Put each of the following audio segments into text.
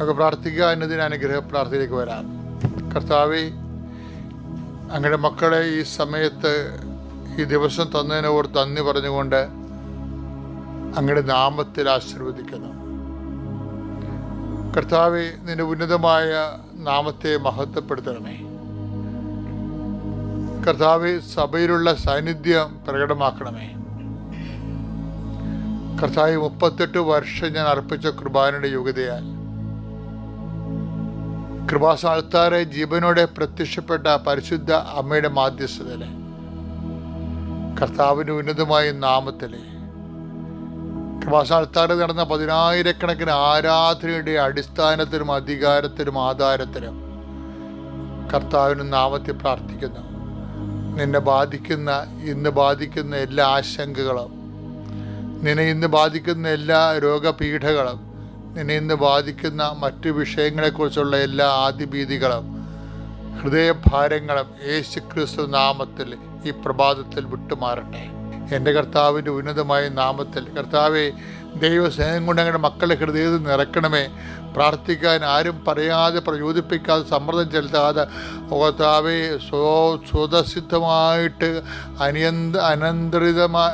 നമുക്ക് പ്രാർത്ഥിക്കുക എന്നതിന് അനുഗ്രഹ പ്രാർത്ഥനയിലേക്ക് വരാം. കർത്താവെ അങ്ങയുടെ മക്കളെ ഈ സമയത്ത് ഈ ദിവസം തന്നതിനെ നന്ദി പറഞ്ഞുകൊണ്ട് അങ്ങയുടെ നാമത്തിൽ ആശീർവദിക്കുന്നു. കർത്താവെ നിന്റെ ഉന്നതമായ നാമത്തെ മഹത്വപ്പെടുത്തണമേ. കർത്താവ് സഭയിലുള്ള സാന്നിധ്യം പ്രകടമാക്കണമേ. കർത്താവ് മുപ്പത്തെട്ട് വർഷം ഞാൻ അർപ്പിച്ച കുർബാനയുടെ യോഗ്യതയാൽ കൃപാസാൽത്താറെ ജീവനോടെ പ്രത്യക്ഷപ്പെട്ട പരിശുദ്ധ അമ്മയുടെ മാധ്യസ്ഥതയിലെ കർത്താവിന്റെ ഉന്നതമായ നാമത്തിലെ കൃപാസാൽത്താറ് നടന്ന പതിനായിരക്കണക്കിന് ആരാധനയുടെ അടിസ്ഥാനത്തിലും അധികാരത്തിലും ആധാരത്തിലും കർത്താവിന് നാമത്തിൽ പ്രാർത്ഥിക്കുന്നു. നിന്നെ ബാധിക്കുന്ന ഇന്ന് ബാധിക്കുന്ന എല്ലാ ആശങ്കകളും നിന്നെ ഇന്ന് ബാധിക്കുന്ന എല്ലാ രോഗപീഠകളും നിന്നെ ഇന്ന് ബാധിക്കുന്ന മറ്റു വിഷയങ്ങളെക്കുറിച്ചുള്ള എല്ലാ ആദിഭീതികളും ഹൃദയഭാരങ്ങളും യേശു ക്രിസ്തു നാമത്തിൽ ഈ പ്രഭാതത്തിൽ വിട്ടുമാറട്ടെ. എന്റെ കർത്താവിന്റെ ഉന്നതമായ നാമത്തിൽ കർത്താവെ ദൈവസ്നേഹം കൊണ്ട് മക്കളെ ഹൃദയത്തിൽ നിറക്കണമേ പ്രാർത്ഥിക്കാൻ ആരും പറയാതെ പ്രചോദിപ്പിക്കാതെ സമ്മർദ്ദം ചെലുത്താതെ കർത്താവെ സ്വ സ്വതസിദ്ധമായിട്ട് അനിയന്ത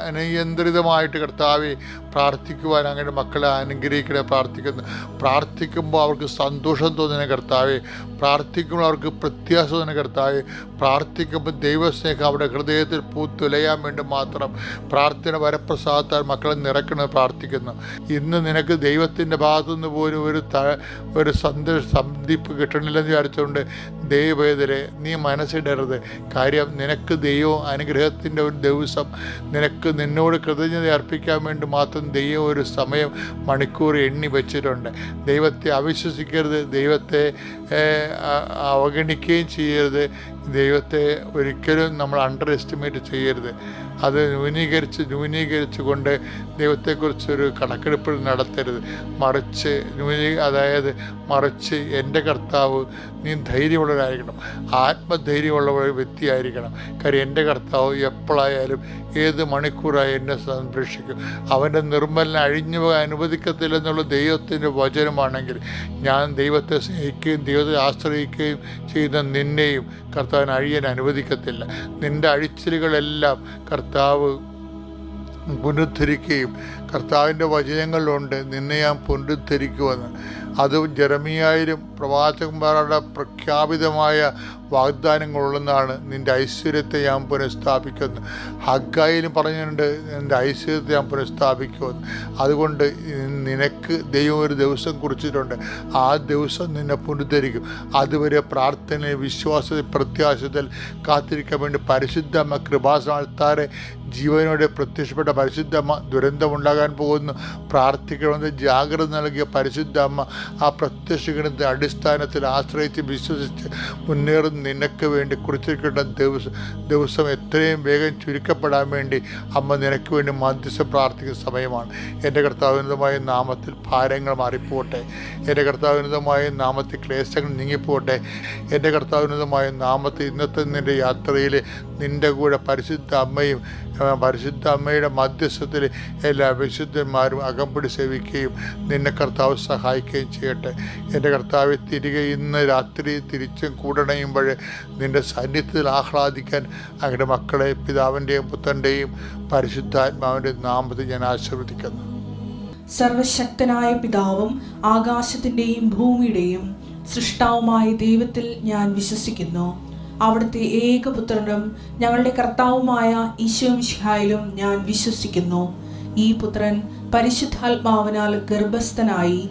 അനിയന്ത്രിതമായിട്ട് കർത്താവെ പ്രാർത്ഥിക്കുവാൻ അങ്ങനെ മക്കളെ അനുഗ്രഹിക്കണേ പ്രാർത്ഥിക്കുന്നു പ്രാർത്ഥിക്കുമ്പോൾ അവർക്ക് സന്തോഷം തോന്നുന്ന കർത്താവെ. പ്രാർത്ഥിക്കുമ്പോൾ അവർക്ക് പ്രത്യാശ തോന്നുന്ന കർത്താവെ. പ്രാർത്ഥിക്കുമ്പോൾ ദൈവസ്നേഹം അവരുടെ ഹൃദയത്തിൽ പൂത്തുലയാൻ വേണ്ടി മാത്രം പ്രാർത്ഥന വരപ്രസാദത്താൽ മക്കളെ നിറക്കണമെന്ന് പ്രാർത്ഥിക്കുന്നു. ഇന്ന് നിനക്ക് ദൈവത്തിന്റെ ഭാഗത്തു നിന്ന് പോലും ഒരു ത ഒരു സന്ദേശ സന്ധിപ്പ് കിട്ടണില്ലെന്ന് വിചാരിച്ചുകൊണ്ട് ദൈവേതരെ നീ മനസ്സിടരുത്. കാര്യം നിനക്ക് ദൈവം അനുഗ്രഹത്തിന്റെ ഒരു ദിവസം നിനക്ക് നിന്നോട് കൃതജ്ഞത അർപ്പിക്കാൻ വേണ്ടി മാത്രം ദൈവം ഒരു സമയം മണിക്കൂർ എണ്ണി വെച്ചിട്ടുണ്ട്. ദൈവത്തെ അവിശ്വസിക്കരുത് ദൈവത്തെ അവഗണിക്കുകയും ചെയ്യരുത്. ദൈവത്തെ ഒരിക്കലും നമ്മൾ അണ്ടർ എസ്റ്റിമേറ്റ് ചെയ്യരുത്. അത് ന്യൂനീകരിച്ച് ന്യൂനീകരിച്ചു കൊണ്ട് ദൈവത്തെക്കുറിച്ചൊരു കണക്കെടുപ്പ് നടത്തരുത്. മറിച്ച് അതായത് മറിച്ച് എന്റെ കർത്താവ് നീ ധൈര്യമുള്ളവരായിരിക്കണം ആത്മധൈര്യമുള്ള വ്യക്തിയായിരിക്കണം. കാര്യം എന്റെ കർത്താവ് എപ്പോഴായാലും ഏത് മണിക്കൂറായി എന്നെ സംരക്ഷിക്കും. അവന്റെ നിർമ്മലിനെ അഴിഞ്ഞു പോകാൻ അനുവദിക്കത്തില്ലെന്നുള്ള ദൈവത്തിന്റെ വചനമാണെങ്കിൽ ഞാൻ ദൈവത്തെ സ്നേഹിക്കുകയും ദൈവത്തെ ആശ്രയിക്കുകയും ചെയ്യുന്ന നിന്നെയും കർത്താവിന് അഴിയാൻ അനുവദിക്കത്തില്ല. നിന്റെ അഴിച്ചിലുകളെല്ലാം കർത്താവ് പുനരുദ്ധരിക്കുകയും കർത്താവിന്റെ വചനങ്ങളിലുണ്ട് നിന്നെ ഞാൻ പുനരുദ്ധരിക്കുമെന്ന്. അത് ജെറമിയായാലും പ്രവാചകന്മാരുടെ പ്രഖ്യാപിതമായ വാഗ്ദാനങ്ങളുള്ളതാണ് നിന്റെ ഐശ്വര്യത്തെ ഞാൻ പുനഃസ്ഥാപിക്കുന്നു. ഹഗ്ഗായിലും പറഞ്ഞിട്ടുണ്ട് നിന്റെ ഐശ്വര്യത്തെ ഞാൻ പുനഃസ്ഥാപിക്കുമെന്ന് അതുകൊണ്ട് നിനക്ക് ദൈവം ഒരു ദിവസം കുറിച്ചിട്ടുണ്ട്. ആ ദിവസം നിന്നെ പുനരുദ്ധരിക്കും. അതുവരെ പ്രാർത്ഥന വിശ്വാസ പ്രത്യാശത്തിൽ കാത്തിരിക്കാൻ വേണ്ടി പരിശുദ്ധ കൃപാസാൽത്താരെ ജീവനോടെ പ്രത്യക്ഷപ്പെട്ട പരിശുദ്ധമ്മ ദുരന്തമുണ്ടാകാൻ പോകുന്നു. പ്രാർത്ഥിക്കണമെന്ന് ജാഗ്രത നൽകിയ പരിശുദ്ധ അമ്മ ആ പ്രത്യക്ഷഗണത്തെ അടിസ്ഥാനത്തിൽ ആശ്രയിച്ച് വിശ്വസിച്ച് മുന്നേറുന്ന നിനക്ക് വേണ്ടി കുറിച്ചിരിക്കേണ്ട ദിവസം ദിവസം എത്രയും വേഗം ചുരുക്കപ്പെടാൻ വേണ്ടി അമ്മ നിനക്ക് വേണ്ടി മധ്യസ്ഥ പ്രാർത്ഥിക്കുന്ന സമയമാണ്. എന്റെ കർത്താവിനുതമായ നാമത്തിൽ ഭാരങ്ങൾ മാറിപ്പോട്ടെ. എന്റെ കർത്താവിനുതമായ നാമത്തിൽ ക്ലേശങ്ങൾ നീങ്ങിപ്പോട്ടെ. എന്റെ കർത്താവിനുതമായ നാമത്തിൽ ഇന്നത്തെ നിന്റെ യാത്രയിൽ നിന്റെ കൂടെ പരിശുദ്ധ അമ്മയും പരിശുദ്ധ അമ്മയുടെ മധ്യസ്ഥത്തിൽ എല്ലാ വിശുദ്ധന്മാരും അകമ്പടി സേവിക്കുകയും നിന്നെ കർത്താവ് സഹായിക്കുകയും ചെയ്യട്ടെ എന്റെ കർത്താവ് തിരികെ ഇന്ന് രാത്രി തിരിച്ചും കൂടണയുമ്പോൾ നിന്റെ സാന്നിധ്യത്തിൽ ആഹ്ലാദിക്കാൻ അങ്ങയുടെ മക്കളെ പിതാവിന്റെയും പുത്രന്റെയും പരിശുദ്ധാത്മാവിന്റെ നാമത്തിൽ ഞാൻ ആശീർവദിക്കുന്നു. സർവശക്തനായ പിതാവും ആകാശത്തിന്റെയും ഭൂമിയുടെയും സൃഷ്ടാവുമായ ദൈവത്തിൽ ഞാൻ വിശ്വസിക്കുന്നു. അവിടുത്തെ ഏകപുത്രനും ഞങ്ങളുടെ കർത്താവുമായ ഈശോമിഷിഹായിലും ഞാൻ വിശ്വസിക്കുന്നു. ഈ പുത്രൻ പരിശുദ്ധാത്മാവിനാൽ ഗർഭസ്ഥനായി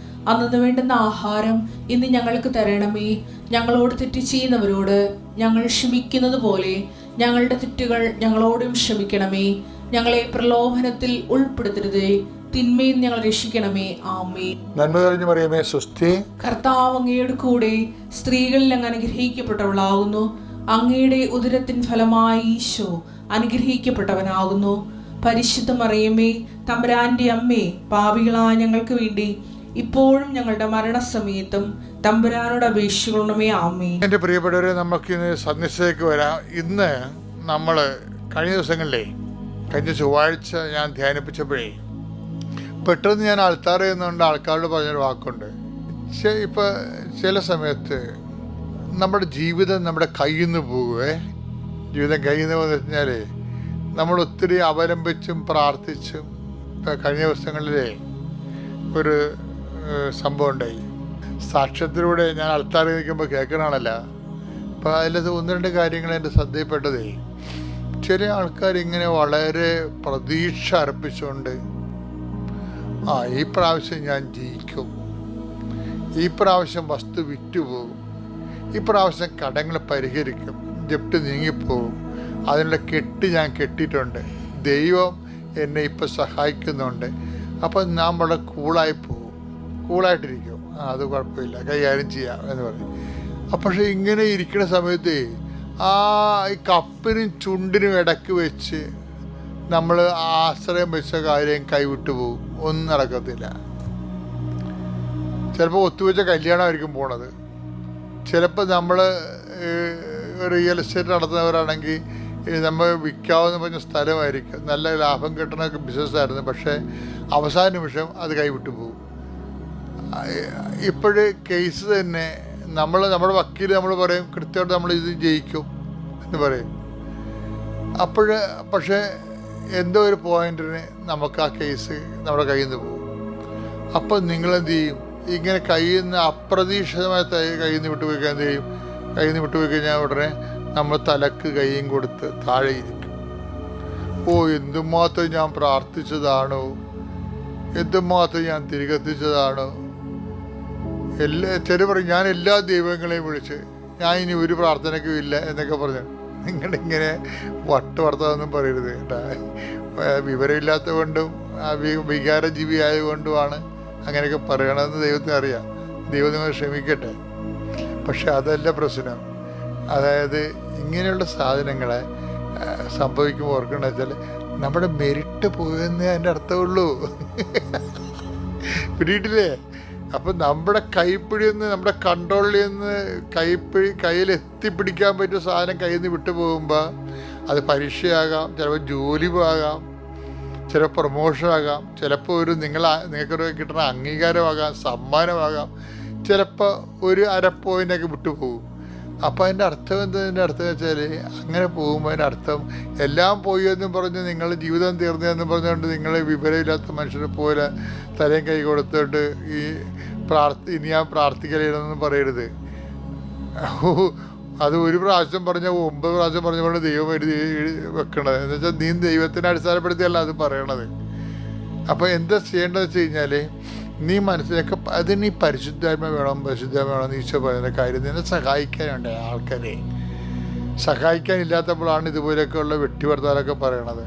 അന്നു വേണ്ടുന്ന ആഹാരം ഇന്ന് ഞങ്ങൾക്ക് തരണമേ. ഞങ്ങളോട് തെറ്റ് ചെയ്യുന്നവരോട് ഞങ്ങൾ ക്ഷമിക്കുന്നത് പോലെ ഞങ്ങളുടെ തെറ്റുകൾ ഞങ്ങളോടും ക്ഷമിക്കണമേ. ഞങ്ങളെ പ്രലോഭനത്തിൽ ഉൾപ്പെടുത്തരുതേ. തിന്മയിൽ ഞങ്ങൾ രക്ഷിക്കണമേ. ആമേ നന്മ കഴിഞ്ഞു പറയുമേ സുസ്ഥി കർത്താവ് അങ്ങയുടെ കൂടെ സ്ത്രീകളിൽ അങ്ങ് അനുഗ്രഹിക്കപ്പെട്ടവളാകുന്നു അങ്ങയുടെ ഉദരത്തിൻ ഫലമായി ഈശോ അനുഗ്രഹിക്കപ്പെട്ടവനാകുന്നു. പരിശുദ്ധ മറിയമ്മേ തമ്പുരാന്റെ അമ്മേ പാവികളായ ഞങ്ങൾക്ക് വേണ്ടി ഇപ്പോഴും ഞങ്ങളുടെ മരണസമയത്തും തമ്പുരാനോട് അപേക്ഷിക്കണമേ ആമേ എന്റെ പ്രിയപ്പെട്ടവരെ നമുക്ക് ഇന്ന് സന്ദേശത്തേക്ക് വരാം. ഇന്ന് നമ്മൾ കഴിഞ്ഞ ദിവസങ്ങളിലേ കഴിഞ്ഞ ചൊവ്വാഴ്ച ഞാൻ ധ്യാനിപ്പിച്ചപ്പോഴേ പെട്ടെന്ന് ഞാൻ ആൾക്കാർ ചെയ്യുന്നുണ്ട് ആൾക്കാരോട് പറഞ്ഞൊരു വാക്കുണ്ട്. ചെ- ഇപ്പൊ ചില സമയത്ത് നമ്മുടെ ജീവിതം നമ്മുടെ കയ്യിൽ നിന്ന് പോകുവേ ജീവിതം കയ്യിൽ നിന്ന് വന്നു കഴിഞ്ഞാൽ നമ്മൾ ഒത്തിരി അവലംബിച്ചും പ്രാർത്ഥിച്ചും ഇപ്പം കഴിഞ്ഞ ദിവസങ്ങളിൽ ഒരു സംഭവം ഉണ്ടായി സാക്ഷ്യത്തിലൂടെ ഞാൻ അൾത്താറിൽ നിൽക്കുമ്പോൾ കേൾക്കണമല്ല അപ്പോൾ അതിലത് ഒന്ന് രണ്ട് കാര്യങ്ങൾ എന്റെ ശ്രദ്ധയിൽപ്പെട്ടതേ. ചില ആൾക്കാർ ഇങ്ങനെ വളരെ പ്രതീക്ഷ അർപ്പിച്ചുകൊണ്ട് ആ ഈ പ്രാവശ്യം ഞാൻ ജയിക്കും. ഈ പ്രാവശ്യം വസ്തു വിറ്റുപോകും. ഈ പ്രാവശ്യം കടങ്ങൾ പരിഹരിക്കും. ജപ്റ്റ് നീങ്ങിപ്പോകും. അതിനുള്ള കെട്ട് ഞാൻ കെട്ടിയിട്ടുണ്ട്. ദൈവം എന്നെ ഇപ്പോൾ സഹായിക്കുന്നുണ്ട്. അപ്പം നാം വളരെ കൂളായി കൂളായിട്ടിരിക്കും. അത് കുഴപ്പമില്ല. കൈകാര്യം ചെയ്യാം എന്ന് പറയും. പക്ഷേ ഇങ്ങനെ ഇരിക്കുന്ന സമയത്ത് ആ ഈ കപ്പിനും ചുണ്ടിനും ഇടയ്ക്ക് വെച്ച് നമ്മൾ ആശ്രയം വെച്ച കാര്യം കൈവിട്ടു പോകും. ഒന്നും നടക്കത്തില്ല. ചിലപ്പോൾ ഒത്തുവെച്ച കല്യാണമായിരിക്കും പോണത്. ചിലപ്പോൾ നമ്മൾ റിയൽ എസ്റ്റേറ്റ് നടത്തുന്നവരാണെങ്കിൽ നമ്മൾ വിൽക്കാവുന്ന പറഞ്ഞ സ്ഥലമായിരിക്കും. നല്ല ലാഭം കിട്ടണ ബിസിനസ്സായിരുന്നു. പക്ഷേ അവസാന നിമിഷം അത് കൈവിട്ടു പോകും. ഇപ്പോഴ് കേസ് തന്നെ നമ്മൾ നമ്മുടെ വക്കീൽ നമ്മൾ പറയും കൃത്യമായിട്ട് നമ്മൾ ഇത് ജയിക്കും എന്ന് പറയും. അപ്പോൾ പക്ഷേ എന്തോ ഒരു പോയിന്റിന് നമുക്ക് ആ കേസ് നമ്മുടെ കയ്യിൽ നിന്ന് പോകും. അപ്പം നിങ്ങളെന്ത് ചെയ്യും? ഇങ്ങനെ കയ്യിൽ നിന്ന് അപ്രതീക്ഷിതമായ കയ്യിൽ നിന്ന് വിട്ടുപോയി കഴിഞ്ഞാൽ എന്ത് ചെയ്യും? കയ്യിൽ നിന്ന് വിട്ടുപോയി കഴിഞ്ഞാൽ ഉടനെ നമ്മൾ തലക്ക് കൈയും കൊടുത്ത് താഴെ ഇരിക്കും. ഓ എന്തുമാത്രം ഞാൻ പ്രാർത്ഥിച്ചതാണോ? എന്തുമാത്രം ഞാൻ തിരികെത്തിച്ചതാണോ എല്ലാ ചില പറയും ഞാൻ എല്ലാ ദൈവങ്ങളെയും വിളിച്ച് ഞാൻ ഇനി ഒരു പ്രാർത്ഥനയ്ക്കും ഇല്ല എന്നൊക്കെ പറഞ്ഞു. നിങ്ങളിങ്ങനെ വട്ട് വർത്തമാനൊന്നും പറയരുത് കേട്ടാ. വിവരമില്ലാത്ത കൊണ്ടും വികാരജീവി ആയതുകൊണ്ടുമാണ് അങ്ങനെയൊക്കെ പറയണമെന്ന് ദൈവത്തിന് അറിയാം. ദൈവം നിങ്ങൾ ക്ഷമിക്കട്ടെ. പക്ഷെ അതല്ല പ്രശ്നം. അതായത് ഇങ്ങനെയുള്ള സാധനങ്ങളെ സംഭവിക്കുമ്പോൾ ഓർക്കണമെന്ന് വെച്ചാൽ നമ്മുടെ മെരിട്ട് പോയെന്ന് അതിന്റെ അർത്ഥമുള്ളൂ. പിടിയിട്ടില്ലേ അപ്പം നമ്മുടെ കൈപ്പിടി നിന്ന് നമ്മുടെ കൺട്രോളിൽ നിന്ന് കൈപ്പിടി കയ്യിൽ എത്തിപ്പിടിക്കാൻ പറ്റിയ സാധനം കയ്യിൽ നിന്ന് വിട്ടു പോകുമ്പോൾ അത് പരീക്ഷയാകാം ചിലപ്പോൾ ജോലി ആകാം ചിലപ്പോൾ പ്രൊമോഷനാകാം ചിലപ്പോൾ ഒരു നിങ്ങൾ നിങ്ങൾക്കൊരു കിട്ടുന്ന അംഗീകാരമാകാം സമ്മാനമാകാം ചിലപ്പോൾ ഒരു അര പോയിന്റൊക്കെ വിട്ടുപോകും അപ്പോൾ അതിന്റെ അർത്ഥം എന്തതിന്റെ അർത്ഥം വെച്ചാൽ അങ്ങനെ പോകുമ്പോൾ അതിന്റെ അർത്ഥം എല്ലാം പോയി എന്നും പറഞ്ഞ് നിങ്ങൾ ജീവിതം തീർന്നു എന്നും പറഞ്ഞുകൊണ്ട് നിങ്ങളെ വിവരമില്ലാത്ത മനുഷ്യരെ പോലെ തലയും കൈ കൊടുത്തിട്ട് ഈ പ്രാർത്ഥി ഇനി ഞാൻ പ്രാർത്ഥിക്കലെന്നും പറയരുത്. അത് ഒരു പ്രാവശ്യം പറഞ്ഞ ഒമ്പത് പ്രാവശ്യം പറഞ്ഞുകൊണ്ട് ദൈവം എഴുതി വെക്കണത്. എന്ന് വെച്ചാൽ നീ ദൈവത്തിനെ അടിസ്ഥാനപ്പെടുത്തിയല്ല അത് പറയണത്. അപ്പോൾ എന്താ ചെയ്യേണ്ടതെന്ന് വെച്ച് കഴിഞ്ഞാൽ നീ മനസ്സിലൊക്കെ അതിന് നീ പരിശുദ്ധാത്മ വേണം പരിശുദ്ധാത്മ വേണം ഈശോ പറയുന്ന കാര്യം നിന്നെ സഹായിക്കാനുണ്ട് ആൾക്കാരെ. സഹായിക്കാനില്ലാത്തപ്പോഴാണ് ഇതുപോലെയൊക്കെയുള്ള വെട്ടിവർത്താനൊക്കെ പറയണത്.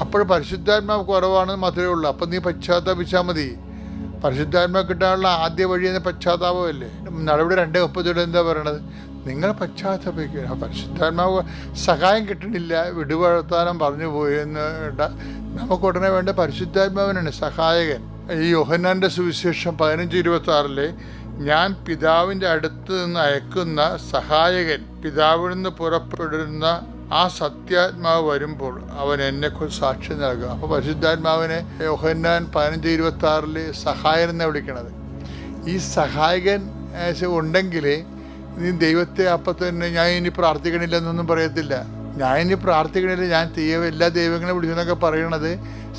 അപ്പോൾ പരിശുദ്ധാത്മാവ് കുറവാണെന്ന് മാത്രമേ ഉള്ളൂ. അപ്പം നീ പശ്ചാത്താപിച്ചാൽ മതി. പരിശുദ്ധാത്മ കിട്ടാനുള്ള ആദ്യ വഴി എന്ന പശ്ചാത്താപമല്ലേ? നടപടി രണ്ട് മുപ്പത്തിയുടെ എന്താ പറയണത്? നിങ്ങൾ പശ്ചാത്തപിക്കുക. പരിശുദ്ധാത്മാവ് സഹായം കിട്ടണില്ല വിടുവഴത്താനം പറഞ്ഞു പോയി എന്ന് നമുക്ക് ഉടനെ വേണ്ട പരിശുദ്ധാത്മാവിനാണ് സഹായകൻ. ഈ യോഹന്നാന്റെ സുവിശേഷം പതിനഞ്ച് ഇരുപത്തി ആറിലെ ഞാൻ പിതാവിന്റെ അടുത്ത് നിന്ന് അയക്കുന്ന സഹായകൻ പിതാവിൽ നിന്ന് പുറപ്പെടുന്ന ആ സത്യാത്മാവ് വരുമ്പോൾ അവൻ എന്നെക്കുറിച്ച് സാക്ഷ്യം നൽകും. അപ്പോൾ പരിശുദ്ധാത്മാവിനെ യോഹന്നാൻ പതിനഞ്ച് ഇരുപത്തി ആറിൽ സഹായൻ എന്നാണ് വിളിക്കണത്. ഈ സഹായകൻ ഉണ്ടെങ്കിൽ നീ ദൈവത്തെ അപ്പം തന്നെ ഞാൻ ഇനി പ്രാർത്ഥിക്കണില്ലെന്നൊന്നും പറയത്തില്ല. ഞാൻ ഇനി പ്രാർത്ഥിക്കണില്ല ഞാൻ ദൈവ എല്ലാ ദൈവങ്ങളെ വിളിച്ചെന്നൊക്കെ പറയണത്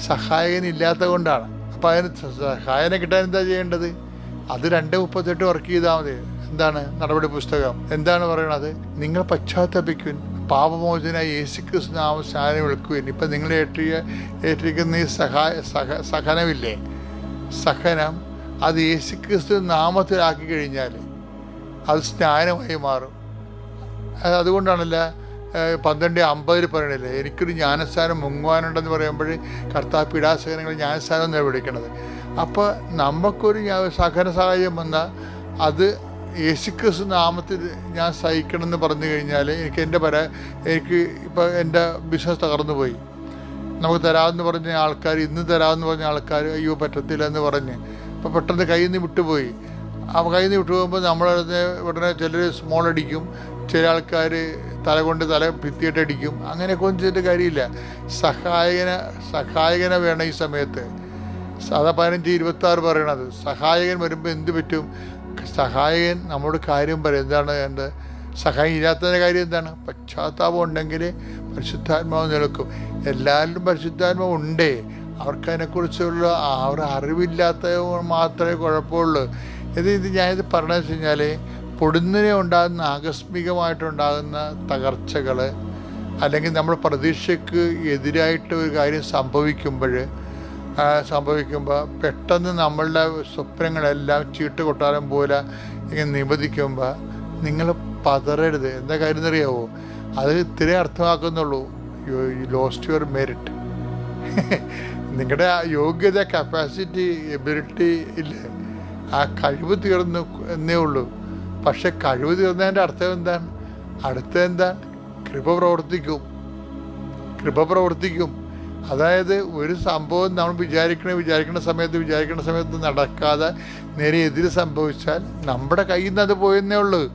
സഹായകൻ ഇല്ലാത്ത കൊണ്ടാണ്. അപ്പം അതിന് സഹായനെ കിട്ടാൻ എന്താ ചെയ്യേണ്ടത്? അത് രണ്ട് മുപ്പത്തെട്ട് വർക്ക് ചെയ്താൽ മതി. എന്താണ് നടപടി പുസ്തകം? എന്താണ് പറയണത്? നിങ്ങൾ പശ്ചാത്തപിക്കുൻ പാപമോചന യേശുക്രിസ്തു നാമ സ്നാനം വിളിക്കുവിൻ. ഇപ്പം നിങ്ങൾ ഏറ്റിയ ഏറ്റിരിക്കുന്ന ഈ സഹായ സഹ സഹനമില്ലേ? സഹനം അത് യേശുക്രിസ്തു നാമത്തിലാക്കി കഴിഞ്ഞാൽ അത് സ്നാനമായി മാറും. അതുകൊണ്ടാണല്ലോ പന്ത്രണ്ട് അമ്പതിൽ പറയണില്ലേ? എനിക്കൊരു ജ്ഞാനസ്ഥാനം മുങ്ങുവാനുണ്ടെന്ന് പറയുമ്പോൾ കർത്താവ് പീഡാസഹനങ്ങൾ ജ്ഞാനസ്ഥാനം എന്നാണ് വിളിക്കണത്. അപ്പോൾ നമുക്കൊരു സഹന സഹായം വന്നാൽ അത് യേശുക്രിസ്തു നാമത്തിൽ ഞാൻ സഹിക്കണമെന്ന് പറഞ്ഞു കഴിഞ്ഞാൽ എനിക്ക് എന്റെ പര എനിക്ക് ഇപ്പോൾ എന്റെ ബിസിനസ് തകർന്നു പോയി നമുക്ക് തരാമെന്ന് പറഞ്ഞ ആൾക്കാർ ഇന്ന് തരാമെന്ന് പറഞ്ഞ ആൾക്കാർ അയ്യോ പറ്റത്തില്ല എന്ന് പറഞ്ഞ് അപ്പോൾ പെട്ടെന്ന് കയ്യിൽ നിന്ന് വിട്ടുപോയി. അപ്പോൾ കയ്യിൽ നിന്ന് വിട്ടുപോകുമ്പോൾ നമ്മളെ ഉടനെ ചിലർ സ്മോൾ അടിക്കും. ചില ആൾക്കാർ തല കൊണ്ട് തല ഭിത്തിയിട്ട് അടിക്കും. അങ്ങനെയൊക്കെ ഒന്നും ചെയ്തിട്ട് കാര്യമില്ല. സഹായകന സഹായകന വേണം ഈ സമയത്ത്. സാധാ പതിനഞ്ച് ഇരുപത്തി ആറ് പറയണത്. സഹായകൻ വരുമ്പോൾ എന്ത് പറ്റും? സഹായകൻ നമ്മോട് കാര്യം പറയും. എന്താണ് എന്റെ സഹായം ഇല്ലാത്തതിന്റെ കാര്യം എന്താണ്? പശ്ചാത്താപം ഉണ്ടെങ്കിൽ പരിശുദ്ധാത്മാവ് നിലക്കും എല്ലാവരിലും പരിശുദ്ധാത്മാവ് ഉണ്ടേ. അവർക്ക് അതിനെക്കുറിച്ചുള്ള അവർ അറിവില്ലാത്ത മാത്രമേ കുഴപ്പമുള്ളൂ. ഇത് ഇത് ഞാനിത് പറഞ്ഞു വെച്ച് കഴിഞ്ഞാൽ പൊടുന്നനെ ഉണ്ടാകുന്ന ആകസ്മികമായിട്ടുണ്ടാകുന്ന തകർച്ചകൾ അല്ലെങ്കിൽ നമ്മൾ പ്രതീക്ഷയ്ക്ക് എതിരായിട്ട് ഒരു കാര്യം സംഭവിക്കുമ്പോൾ സംഭവിക്കുമ്പോൾ പെട്ടെന്ന് നമ്മളുടെ സ്വപ്നങ്ങളെല്ലാം ചീട്ട് കൊട്ടാരം പോലെ ഇങ്ങനെ നിബന്ധിക്കുമ്പോൾ നിങ്ങൾ പതറരുത്. എന്താ കാര്യം എന്നറിയാവോ? അത് ഇത്രേ അർത്ഥമാക്കുന്നുള്ളൂ. യു ലോസ്റ്റ് യുവർ മെറിറ്റ് നിങ്ങളുടെ യോഗ്യത കപ്പാസിറ്റി എബിലിറ്റി ഇല്ലേ? ആ കഴിവ് തീർന്നു എന്നേ ഉള്ളൂ. പക്ഷെ കഴിവ് തീർന്നതിന്റെ അർത്ഥം എന്താണ്? അടുത്ത എന്താണ്? കൃപ പ്രവർത്തിക്കും. കൃപ പ്രവർത്തിക്കും. അതായത് ഒരു സംഭവം നമ്മൾ വിചാരിക്കണ വിചാരിക്കുന്ന സമയത്ത് വിചാരിക്കുന്ന സമയത്ത് നടക്കാതെ നേരെ എതിര് സംഭവിച്ചാൽ നമ്മുടെ കയ്യിൽ നിന്ന് അത് പോയെന്നേ ഉള്ളൂ.